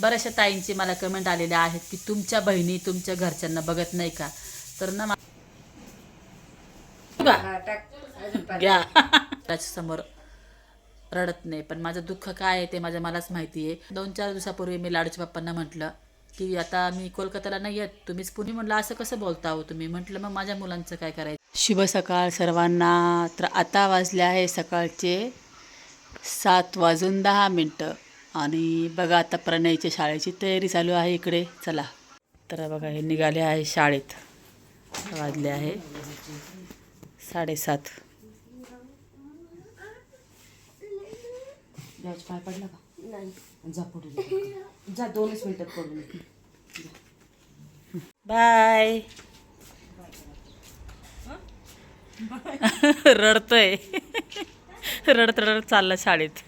बऱ्याचशा ताईंची मला कमेंट आलेल्या आहेत की तुमच्या बहिणी तुमच्या घरच्यांना बघत नाही का? तर ना. घ्या. समोर रडत नाही पण माझं दुःख काय आहे ते माझ्या मलाच माहिती आहे. दोन चार दिवसापूर्वी मी लाडूच्या पप्पांना म्हटलं की आता मी कोलकात्याला नाही येत तुम्हीच पुणे म्हटलं असं कसं बोलता हो तुम्ही? म्हटलं मग माझ्या मुलांचं काय करायचं? शुभ सकाळ सर्वांना. तर आता वाजले आहे सकाळचे सात वाजून दहा मिनटं. आणि बघा आता प्रणयच्या शाळेची तयारी चालू आहे इकडे. चला. तर बघा हे निघाले आहे शाळेत. वाजले आहे साडेसात. जायचं पाय पडला का? नाही. जा पुढे. जा दोनच मिनिटात पडून बाय. रडतोय. रडत रडत चाललं शाळेत.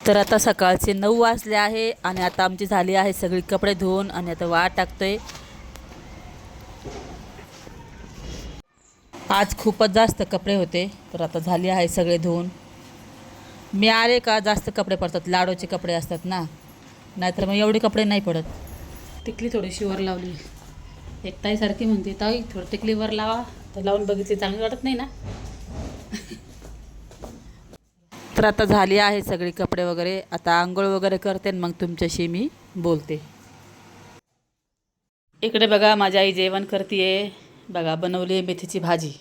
तर आता सकाळचे नऊ वाजले आहे आणि आता आमची झाली आहे सगळी कपडे धुवून आणि आता वाट टाकतोय. आज खूपच जास्त कपडे होते तर आता झाली आहे सगळे धुवून. मी आले का जास्त कपडे पडतात लाडोचे कपडे असतात ना. नाहीतर मग एवढे कपडे नाही पडत. टिकली थोडीशी वर लावली. एकताई सारखी म्हणते ताई थोडं टिकली वर लावा. तर लावून बघितली चांगली वाटत नाही ना? तर आता झाली आहे सगळी कपडे वगैरे. आता आंघोळ वगैरे करते आणि मग तुमच्याशी मी बोलते. इकडे बघा माझी आई जेवण करते बघा बनवली आहे मेथीची भाजी.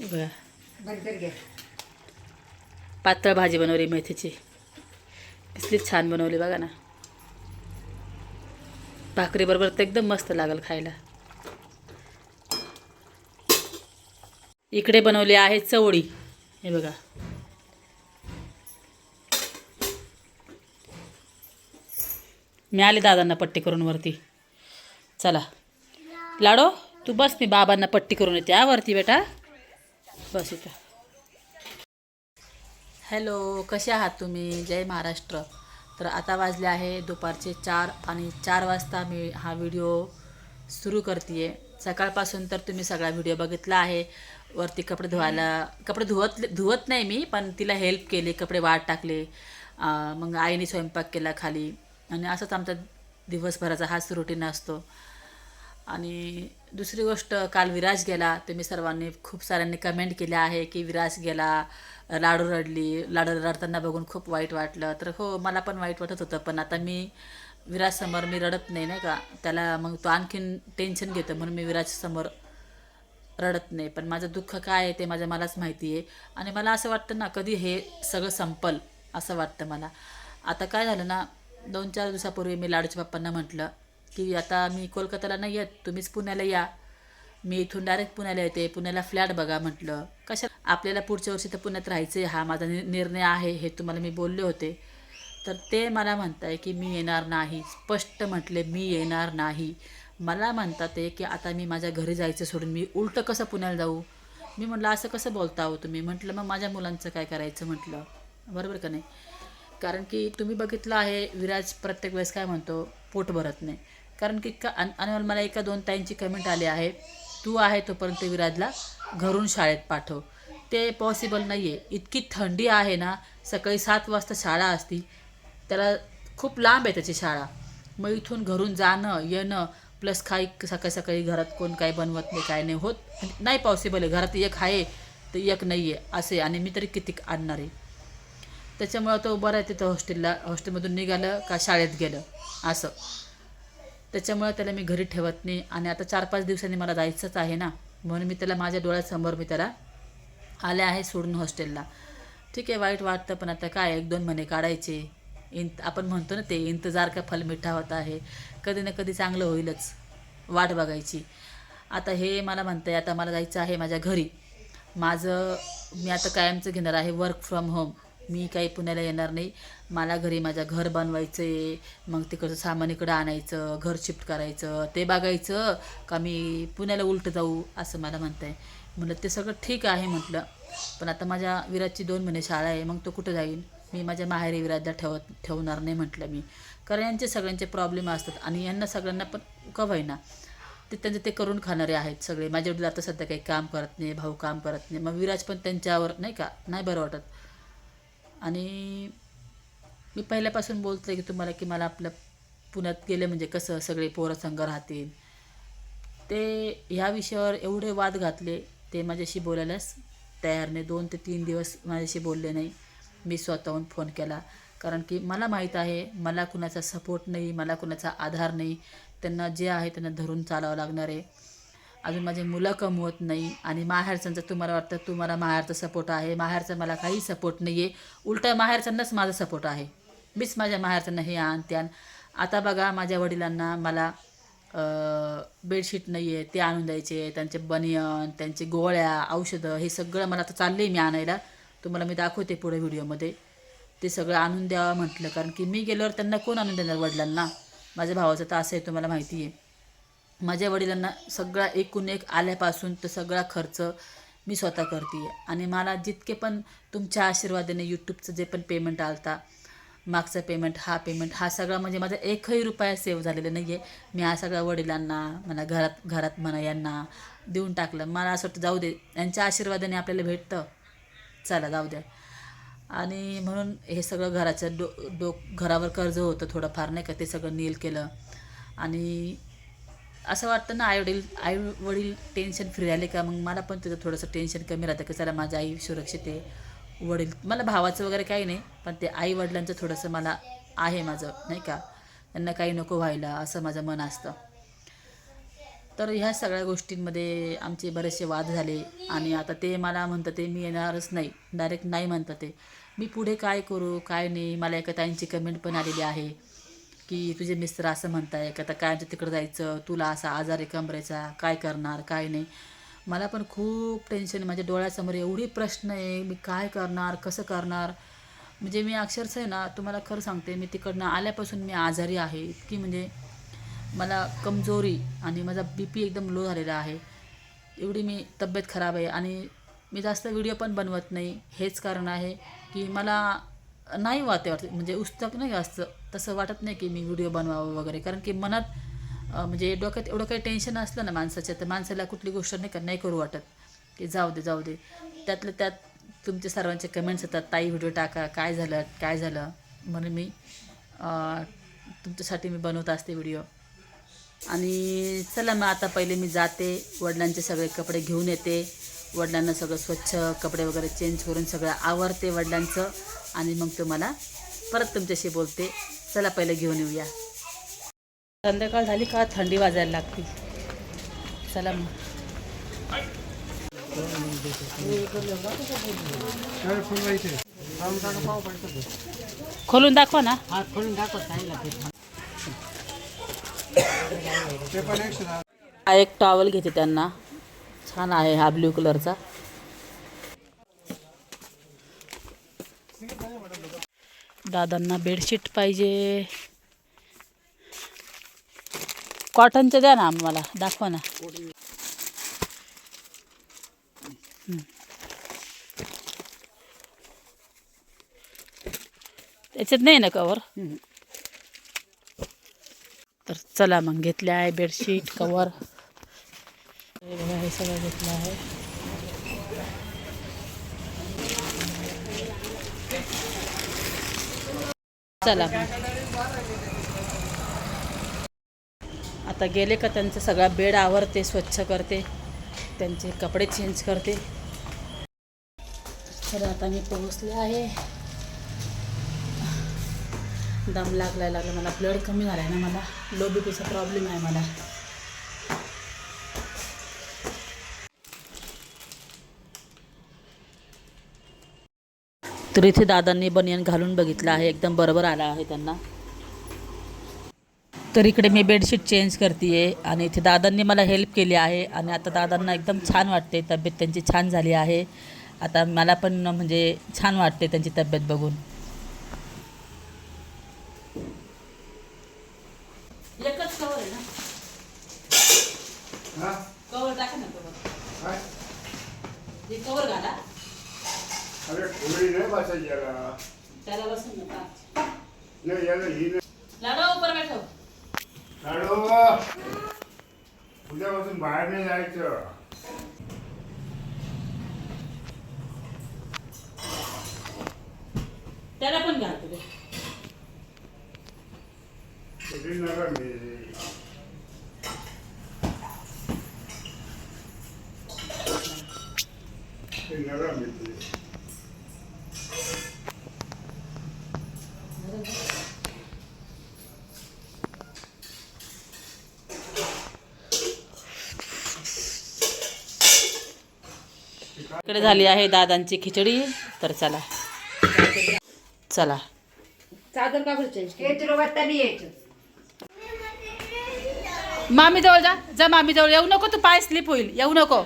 बघा. पातळ भाजी बनवली मेथीची. कसली छान बनवली बघा ना. भाकरीबरोबर तर एकदम मस्त लागल खायला. इकडे बनवली आहे चवळी. हे बघा. मी आले दादांना पट्टी करून वरती. चला. लाडो तू बस मी बाबांना पट्टी करून येते हा वरती बेटा. बस इथं. हॅलो कसे आहात तुम्ही? जय महाराष्ट्र. तर आता वाजले आहे दुपारचे चार आणि चार वाजता मी हा व्हिडिओ सुरू करते सकाळपासून तर तुम्ही सगळा व्हिडिओ बघितला आहे. वरती कपडे धुवायला कपडे धुवत धुवत नाही मी पण तिला हेल्प केली कपडे वाट टाकले. मग आईने स्वयंपाक केला खाली. आणि असंच आमचा दिवसभराचा हाच रुटीन असतो. आणि दुसरी गोष्ट काल विराज गेला तुम्ही सर्वांनी खूप साऱ्यांनी कमेंट केल्या आहे की विराज गेला लाडू रडली लाडू रडताना बघून खूप वाईट वाटलं. तर हो मला पण वाईट वाटत होतं पण आता मी विराजसमोर मी रडत नाही नाही का? त्याला मग तो आणखीन टेन्शन घेतो म्हणून मी विराजसमोर रडत नाही. पण माझं दुःख काय आहे ते माझ्या मलाच माहिती आहे. आणि मला असं वाटतं ना कधी हे सगळं संपल असं वाटतं मला. आता काय झालं ना दोन चार दिवसापूर्वी मी लाडूच्या बाप्पांना म्हटलं की आता मी कोलकात्याला नाही येत तुम्हीच पुण्याला या. मी इथून डायरेक्ट पुण्याला येते. पुण्याला फ्लॅट बघा म्हटलं. कशा आपल्याला पुढच्या वर्षी तर पुण्यात राहायचं आहे हा माझा नि निर्णय आहे हे तुम्हाला मी बोलले होते. तर ते मला म्हणताय की मी येणार नाही. स्पष्ट म्हटले मी येणार नाही. मला म्हणतात ते की आता मी माझ्या घरी जायचं सोडून मी उलटं कसं पुण्याला जाऊ? मी म्हटलं असं कसं बोलता हो तुम्ही? म्हटलं मग माझ्या मुलांचं काय करायचं? म्हटलं. बरोबर का नाही? कारण की तुम्ही बघितलं आहे विराज प्रत्येक वेळेस काय म्हणतो पोट भरत नाही. कारण की का आणि आणि मला एका दोन ताईंची कमेंट आली आहे तू आहे तोपर्यंत विराजला घरून शाळेत पाठव. ते पॉसिबल नाही आहे इतकी थंडी आहे ना सकाळी सात वाजता शाळा असती त्याला खूप लांब आहे त्याची शाळा. मग इथून घरून जाणं येणं प्लस काही सकाळी सकाळी घरात कोण काय बनवत नाही काय नाही होत. नाही पॉसिबल आहे घरात एक आहे तर एक नाही आहे. असे आणि मी तरी कितीक आणणार आहे? त्याच्यामुळं तो बरा आहे तिथं हॉस्टेलला हॉस्टेलमधून निघालं का शाळेत गेलं असं. त्याच्यामुळं त्याला मी घरी ठेवत नाही. आणि आता चार पाच दिवसांनी मला जायचंच आहे ना. म्हणून मी त्याला माझ्या डोळ्यासमोर मी त्याला आले आहे सोडून हॉस्टेलला ठीक आहे वाईट वाटतं पण आता काय? एक दोन महिने काढायचे. इंत आपण म्हणतो ना ते इंतजार का फल मिठा होता आहे. कधी ना कधी चांगलं होईलच वाट बघायची. आता हे मला म्हणतं आहे आता मला जायचं आहे माझ्या घरी. माझं मी आता कायमचं घेणार आहे वर्क फ्रॉम होम मी काही पुण्याला येणार नाही. मला घरी माझ्या घर बनवायचं आहे मग तिकडचं सामान इकडं आणायचं घर शिफ्ट करायचं ते बघायचं का मी पुण्याला उलटं जाऊ असं मला म्हणतं आहे म्हटलं ते सगळं ठीक आहे म्हटलं. पण आता माझ्या विराजची दोन महिने शाळा आहे मग तो कुठं जाईल मी माझ्या माहेरी विराजदा ठेवत ठेवणार नाही म्हटलं मी. कारण यांचे सगळ्यांचे प्रॉब्लेम असतात आणि यांना सगळ्यांना पण कवाय ना ते त्यांचे ते करून खाणारे आहेत सगळे. माझ्या वडील आता सध्या काही काम करत नाही भाऊ काम करत नाही. मग विराज पण त्यांच्यावर नाही का? नाही बरं वाटत. आणि मी पहिल्यापासून बोलते की तुम्हाला की मला आपलं पुण्यात गेले म्हणजे कसं सगळे पोरं संघ राहतील? ते ह्या विषयावर एवढे वाद घातले ते माझ्याशी बोलायलाच तयार नाही. दोन ते तीन दिवस माझ्याशी बोलले नाही. मी स्वतःहून फोन केला. कारण की मला माहीत आहे मला कुणाचा सपोर्ट नाही मला कुणाचा आधार नाही. त्यांना जे आहे त्यांना धरून चालावं लागणार आहे. अजून माझे मुलं कमवत नाही आणि माहेरच्यांचं तुम्हाला वाटतं तुम्हाला माहेरचा सपोर्ट आहे. माहेरचा मला काही सपोर्ट नाही आहे उलटा माहेरच्यांनाच माझा सपोर्ट आहे. मीच माझ्या माहेरच्यांना हे आण ते आण. आता बघा माझ्या वडिलांना मला बेडशीट नाही आहे ते आणून द्यायचे. त्यांचे बनियन त्यांचे गोळ्या औषधं हे सगळं मला आता चाललं आहे मी आणायला. तुम्हाला मी दाखवते पुढे व्हिडिओमध्ये. ते सगळं आणून द्यावं म्हटलं कारण की मी गेल्यावर त्यांना कोण आणून देणार वडिलांना? माझ्या भावाचं तर असं आहे तुम्हाला माहिती आहे. माझ्या वडिलांना सगळा एकूण एक आल्यापासून तर सगळा खर्च मी स्वतः करते. आणि मला जितके पण तुमच्या आशीर्वादाने यूट्यूबचं जे पण पेमेंट आलता मागचा पेमेंट हा पेमेंट हा सगळा म्हणजे माझा एकही रुपया सेव्ह झालेला नाही आहे मी हा सगळा वडिलांना मला घरात घरात म्हणा यांना देऊन टाकलं. मला असं वाटतं जाऊ दे यांच्या आशीर्वादाने आपल्याला भेटतं. चला जाऊ द्या. आणि म्हणून हे सगळं घराचं डो डो घरावर कर्ज होतं थोडंफार नाही का? ते सगळं नील केलं. आणि असं वाटतं ना आईवडील आई वडील टेन्शन फ्री आले का? मग मला पण त्याचं थोडंसं टेन्शन कमी राहतं की चला माझी आई सुरक्षित आहे वडील. मला भावाचं वगैरे काही नाही पण ते आई वडिलांचं थोडंसं मला आहे माझं नाही का? त्यांना काही नको व्हायला असं माझं मन असतं. तर ह्या सगळ्या गोष्टींमध्ये आमचे बरेचसे वाद झाले आणि आता ते मला म्हणतं ते मी येणारच नाही. डायरेक्ट नाही म्हणतं ते. मी पुढे काय करू काय नाही? मला एका ताईंची कमेंट पण आलेली आहे की तुझे मिस्टर असं म्हणताय का आता काय तिकडं जायचं? तुला असा आजार आहे कमरेचा. काय करणार? काय नाही? मला पण खूप टेन्शन माझ्या डोळ्यासमोर एवढी प्रश्न आहे. मी काय करणार? कसं करणार? म्हणजे मी अक्षरशः आहे ना तुम्हाला खरं सांगते मी तिकडनं आल्यापासून मी आजारी आहे. इतकी म्हणजे मला कमजोरी आणि माझा बी पी एकदम लो झालेला आहे. एवढी मी तब्येत खराब आहे आणि मी जास्त व्हिडिओ पण बनवत नाही. हेच कारण आहे की मला नाही वाटते वाटते म्हणजे उस्तक नाही असतं तसं वाटत नाही की मी व्हिडिओ बनवावं वगैरे. कारण की मनात म्हणजे डोक्यात एवढं काही टेन्शन असलं ना माणसाच्या तर माणसाला कुठली गोष्ट नाही का नाही करू वाटत. की जाऊ दे जाऊ दे. त्यातलं त्यात तुमचे सर्वांचे कमेंट्स येतात ताई व्हिडिओ टाका. काय झालं? काय झालं? म्हणून मी तुमच्यासाठी मी बनवत असते व्हिडिओ आणि चला मग आता पहिले मी जाते वडिलांचे सगळे कपडे घेऊन येते. वडिलांना सगळं स्वच्छ कपडे वगैरे चेंज करून सगळं आवरते वडिलांचं. आणि मग तुम्हाला परत तुमच्याशी बोलते. चला पहिले घेऊन येऊया. संध्याकाळ झाली का थंडी वाजायला लागते. चला मग. खोलून दाखवा ना. हा एक टॉवल घेते त्यांना. छान आहे हा ब्ल्यू कलरचा दादांना बेडशीट पाहिजे. कॉटनचं द्या ना आम्हाला दाखवा ना. त्याच्यात नाही ना कवर तर चला मग घेतले आहे बेडशीट कवर हे सगळं घेतलं आहे. चला मग. आता गेले का त्यांचा सगळा? बेड आवरते स्वच्छ करते. त्यांचे कपडे चेंज करते. तर आता मी पोहोचले आहे. दम लागलाय लागला मला ब्लड कमी झाला आहे ना मला. लो बी पीचा प्रॉब्लेम आहे मला. तर इथे दादांनी बनियन घालून बघितलं आहे. एकदम बरोबर आला आहे त्यांना. तर इकडे मी बेडशीट चेंज करते आहे आणि इथे दादांनी मला हेल्प केली आहे आणि आता दादांना एकदम छान वाटते. तब्येत त्यांची छान झाली आहे. आता मला पण म्हणजे छान वाटते त्यांची तब्येत बघून एकच कवर आहे कवर टाका ना कवर. हे? कवर घाला. अरे थोडी नाही बसायची याला. त्याला बसून नका नाही याला ही नाही. लाडो ऊपर बैठो काढो उद्यापासून बाहेर नाही जायचं. त्याला पण घाल तुझे खिचडी नका मी. इकडे झाली आहे दादांची खिचडी. तर चला. चला. चादर का बरं चेंज केली? मामी जवळ जा. जा मामी जवळ येऊ नको तू पाय स्लिप होईल. येऊ नको.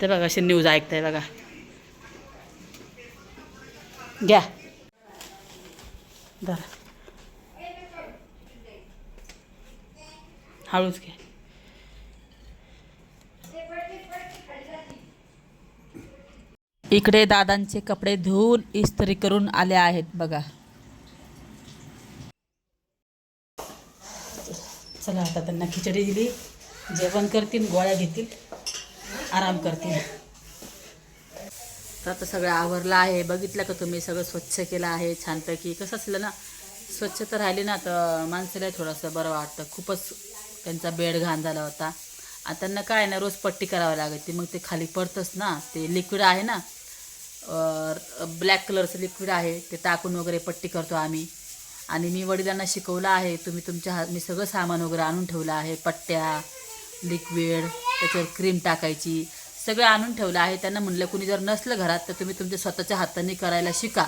ते बघा अशी न्यूज ऐकताय बघा. घ्या. धरा. हळूच घे इकडे दादांचे कपडे धुवून इस्त्री करून आले आहेत बघा. चला आता त्यांना खिचडी दिली. जेवण करतील गोळ्या घेतील. आराम करतील तर आता सगळं आवरलं आहे. बघितलं का तुम्ही? सगळं स्वच्छ केलं आहे छानपैकी. कसं असलं ना स्वच्छता राहिली ना तर माणसाला थोडंसं बरं वाटतं. खूपच त्यांचा बेड घाण झाला होता. आणि त्यांना काय ना रोज पट्टी करावी लागते मग ते खाली पडतंच ना. ते लिक्विड आहे ना ब्लॅक कलरचं लिक्विड आहे. ते टाकून वगैरे पट्टी करतो आम्ही. आणि मी वडिलांना शिकवलं आहे तुम्ही तुमच्या हात मी सगळं सामान वगैरे आणून ठेवलं आहे पट्ट्या लिक्विड त्याच्यावर क्रीम टाकायची सगळं आणून ठेवलं आहे. त्यांना म्हणलं कुणी जर नसलं घरात तर तुम्ही तुमच्या स्वतःच्या हाताने करायला शिका.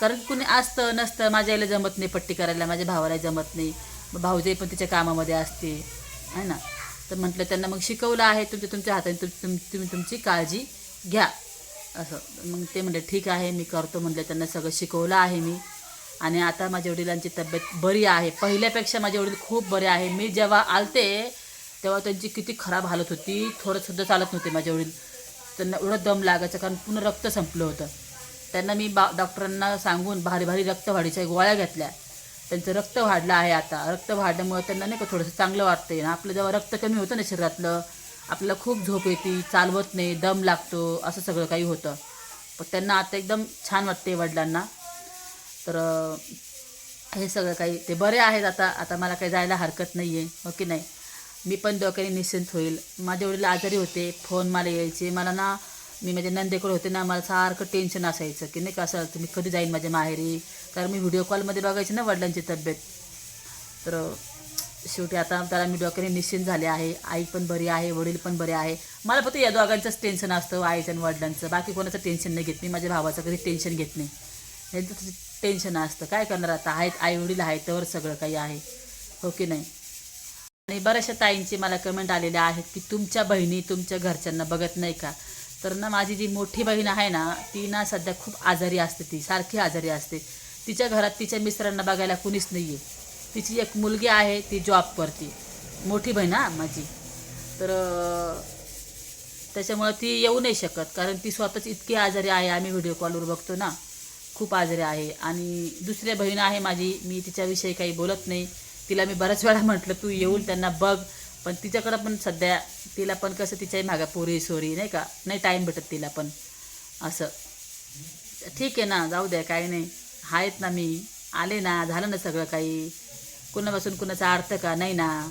कारण कुणी असतं नसतं माझ्या आईला जमत नाही पट्टी करायला माझ्या भावाला जमत नाही. भाऊजाई पण तिच्या कामामध्ये असते. आहे ना? तर म्हटलं त्यांना मग शिकवलं आहे तुमच्या तुमच्या हाताने तुम तुम तुम्ही तुमची काळजी घ्या. असं. मग ते म्हणले ठीक आहे मी करतो. म्हटलं त्यांना सगळं शिकवलं आहे मी. आणि आता माझ्या वडिलांची तब्येत बरी आहे. पहिल्यापेक्षा माझे वडील खूप बरे आहे. मी जेव्हा आलते तेव्हा त्यांची किती खराब हालत होती. थोडंसुद्धा चालत नव्हते माझ्या वडील त्यांना एवढं दम लागायचं कारण पूर्ण रक्त संपलं होतं. त्यांना मी बा डॉक्टरांना सांगून भारी भारी रक्त वाढीच्या गोळ्या घेतल्या. त्यांचं रक्त वाढलं आहे आता. रक्त वाढल्यामुळे त्यांना नाही का थोडंसं चांगलं वाटतंय. ना आपलं जेव्हा रक्त कमी होतं ना शरीरातलं आपल्याला खूप झोप येते चालवत नाही दम लागतो असं सगळं काही होतं. पण त्यांना आता एकदम छान वाटते वडिलांना. तर हे सगळं काही ते बरे आहेत आता. आता मला काही जायला हरकत नाही आहे हो की नाही? मी पण डोक्याने निश्चिंत होईल. माझे वडील आजारी होते फोन मला यायचे. मला ना मी माझ्या नंदेकडे होते ना मला सारखं टेन्शन असायचं की नाही का असं मी कधी जाईन माझ्या माहेरी? कारण मी व्हिडिओ कॉलमध्ये बघायचे ना वडिलांची तब्येत. तर शेवटी आता त्याला मी डोक्याने निश्चिंत झाले आहे. आई पण बरी आहे वडील पण बरे आहे. मला फक्त या दोघांचंच टेन्शन असतं आईचं आणि वडिलांचं. बाकी कोणाचं टेन्शन नाही घेत मी. माझ्या भावाचं कधी टेन्शन घेत नाही. यांचं टेन्शन असतं. काय करणार आता? आहेत आई वडील आहेत त्यावर सगळं काही आहे. हो की नाही? आणि बऱ्याचशा ताईंची मला कमेंट आलेल्या आहेत की तुमच्या बहिणी तुमच्या घरच्यांना बघत नाही का? तर ना माझी जी मोठी बहीण आहे ना ती ना सध्या खूप आजारी असते ती सारखी आजारी असते. तिच्या घरात तिच्या मिस्टरांना बघायला कुणीच नाही आहे तिची एक मुलगी आहे ती जॉब करते. मोठी बहीण हा माझी. तर त्याच्यामुळं ती येऊ नाही शकत कारण ती स्वतःच इतकी आजारी आहे आम्ही व्हिडिओ कॉलवर बघतो ना. खूप आजारी आहे. आणि दुसऱ्या बहीण आहे माझी मी तिच्याविषयी काही बोलत नाही. तिला मी बऱ्याच वेळा म्हटलं तू येऊन त्यांना बघ. पण तिच्याकडं पण सध्या तिला पण कसं तिच्याही मागा पोरी सोरी नाही का? नाही टाईम भेटत तिला पण. असं. ठीक आहे ना जाऊ द्या काही नाही. आहेत ना मी. आले ना झालं ना सगळं काही. कुणापासून कुणाचा अर्थ का? नाही ना.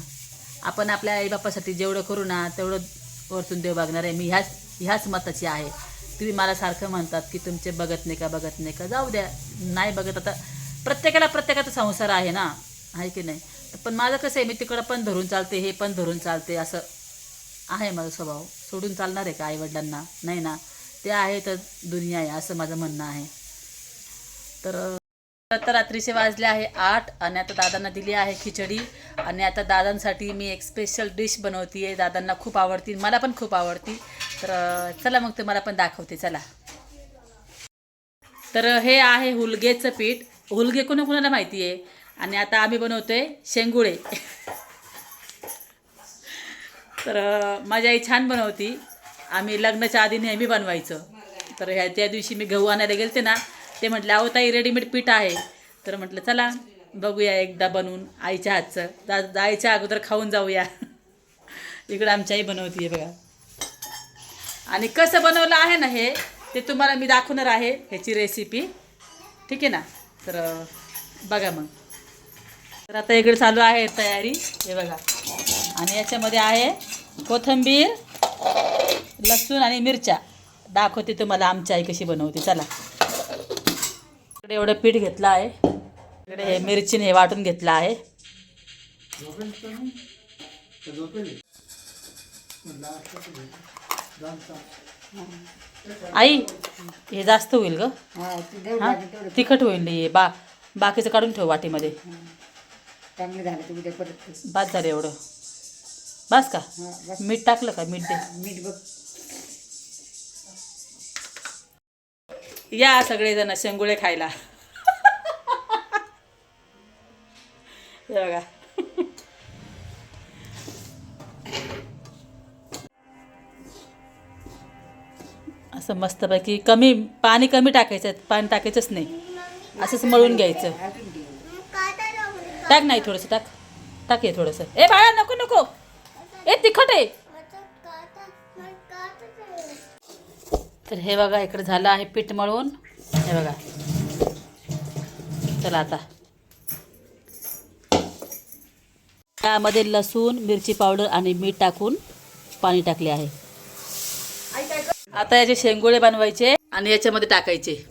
आपण आपल्या आईबापासाठी जेवढं करू ना तेवढं वरतून देव बघणार आहे. मी ह्याच ह्याच मताची आहे. तुम्ही मला सारखं म्हणतात की तुमचे बघत नाही का बघत नाही का? जाऊ द्या. नाही बघत आता. प्रत्येकाला प्रत्येकाचा संसार आहे ना. आहे की नाही? पण माझं कसं आहे मी तिकडं पण धरून चालते हे पण धरून चालते असं आहे माझा स्वभाव. सोडून चालणार आहे का आईवडिलांना? नाही ना. ते आहे तर दुनिया आहे असं माझं म्हणणं आहे. तर आता रात्रीचे वाजले आहे आठ आणि आता दादांना दिली आहे खिचडी. आणि आता दादांसाठी मी एक स्पेशल डिश बनवते आहे दादांना खूप आवडती मला पण खूप आवडती तर चला मग ते मला पण दाखवते चला. तर हे आहे हुलगेचं पीठ. हुलगे कोणा कोणाला माहिती आहे आणि आता आम्ही बनवतोय शेंगुळे. तर माझी आई छान बनवती. आम्ही लग्नाच्या आधी नेहमी बनवायचं. तर ह्या त्या दिवशी मी गहू आणायला गेलते ना ते म्हटले अहो ताई रेडीमेड पीठ आहे. तर म्हटलं चला बघूया एकदा बनवून आईच्या हातचं. दा आईच्या अगोदर खाऊन जाऊया. इकडं आमची आई बनवते बघा. आणि कसं बनवलं आहे ना हे ते तुम्हाला मी दाखवणार आहे ह्याची रेसिपी ठीक आहे ना? तर बघा मग. तर आता इकडे चालू आहे तयारी हे बघा. आणि याच्यामध्ये आहे कोथिंबीर लसूण आणि मिरच्या. दाखवते तुम्हाला आमची आई कशी बनवते. चला. इकडे एवढं पीठ घेतलं आहे. इकडे हे मिरचीने हे वाटून घेतलं आहे. आई हे जास्त होईल ग. तिखट होईल हे बा बाकीचं काढून ठेव वाटीमध्ये. चांगलं झालं तर उद्या परत ते. बाद झालं एवढं. बस का? हा बस. मीठ टाकलं का? मीठ दे. मीठ बघ. या सगळेजण शेंगुळे खायला. हे बघा. असं मस्तपैकी कमी पाणी कमी टाकायचं पाणी टाकायचंच नाही. असंच मळून घ्यायचं. अजून. टाक नाही थोडंसं टाक. टाक हे थोडंसं. ए बाळा नको नको. ए तिखट आहे. तर हे बघा इकडे झालं आहे पीठ मळून. हे बघा. चला आता. त्यामध्ये लसूण मिरची पावडर आणि मीठ टाकून पाणी टाकले आहे. आता याचे शेंगोळे बनवायचे आणि याच्यामध्ये टाकायचे.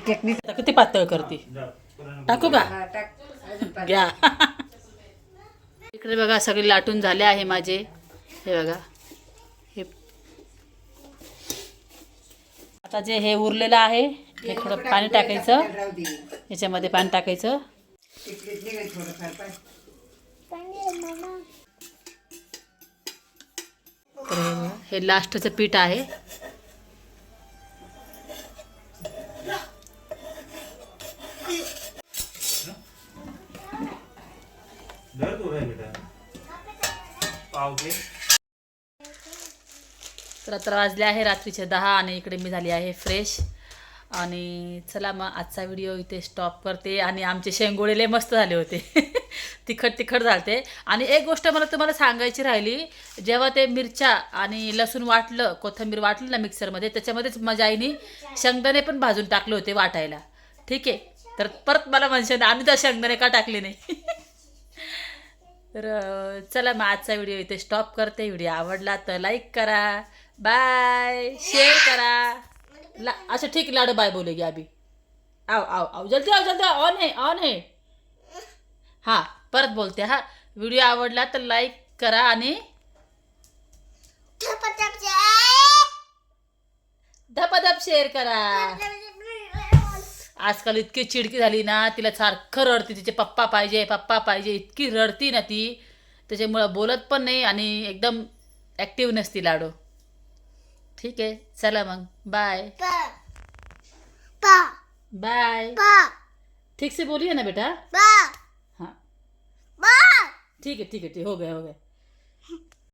चटणी आता किती पातळ करते? टाकू का. घ्या. इकडे बघा सगळे लाटून झाले आहे माझे. हे बघा. हे आता जे हे उरलेलं आहे हे थोडं पाणी टाकायचं. याच्यामध्ये पाणी टाकायचं. हे लास्टचं पीठ आहे. पावते तर आता वाजले आहे रात्रीचे दहा आणि इकडे मी झाली आहे फ्रेश. आणि चला मग आजचा व्हिडिओ इथे स्टॉप करते. आणि आमचे शेंगोळेले मस्त झाले होते. तिखट तिखट झालते. आणि एक गोष्ट मला तुम्हाला सांगायची राहिली. जेव्हा ते मिरच्या आणि लसूण वाटलं कोथिंबीर वाटलं ना मिक्सरमध्ये त्याच्यामध्येच माझ्या आईने शेंगदाणे पण भाजून टाकले होते वाटायला. ठीक आहे? तर परत मला म्हणशील आम्ही तर शेंगदाणे का टाकले नाही? तर चला मग आजचा व्हिडिओ इथे स्टॉप करते. व्हिडिओ आवडला तर लाईक करा. बाय शेअर करा. ला अच्छा ठीक लाडो बाय बोलेगी अभी आओ आओ आओ जल्दी आओ जल्दी आओ ऑन है ऑन है हां परत बोलते हा. व्हिडिओ आवडला तर लाईक करा आणि धपाधप शेअर करा. आजकाल इतकी चिडकी झाली ना तिला सारखं रडते तिचे पप्पा पाहिजे पप्पा पाहिजे इतकी रडती ना ती. त्याच्यामुळं बोलत पण नाही आणि एकदम ॲक्टिव्ह नसती लाडो. ठीक आहे चला मग बाय बाय ठीक से बोलिए ना बेटा? हाँ. ठीक है ठीक है ठीक हो गया हो गया.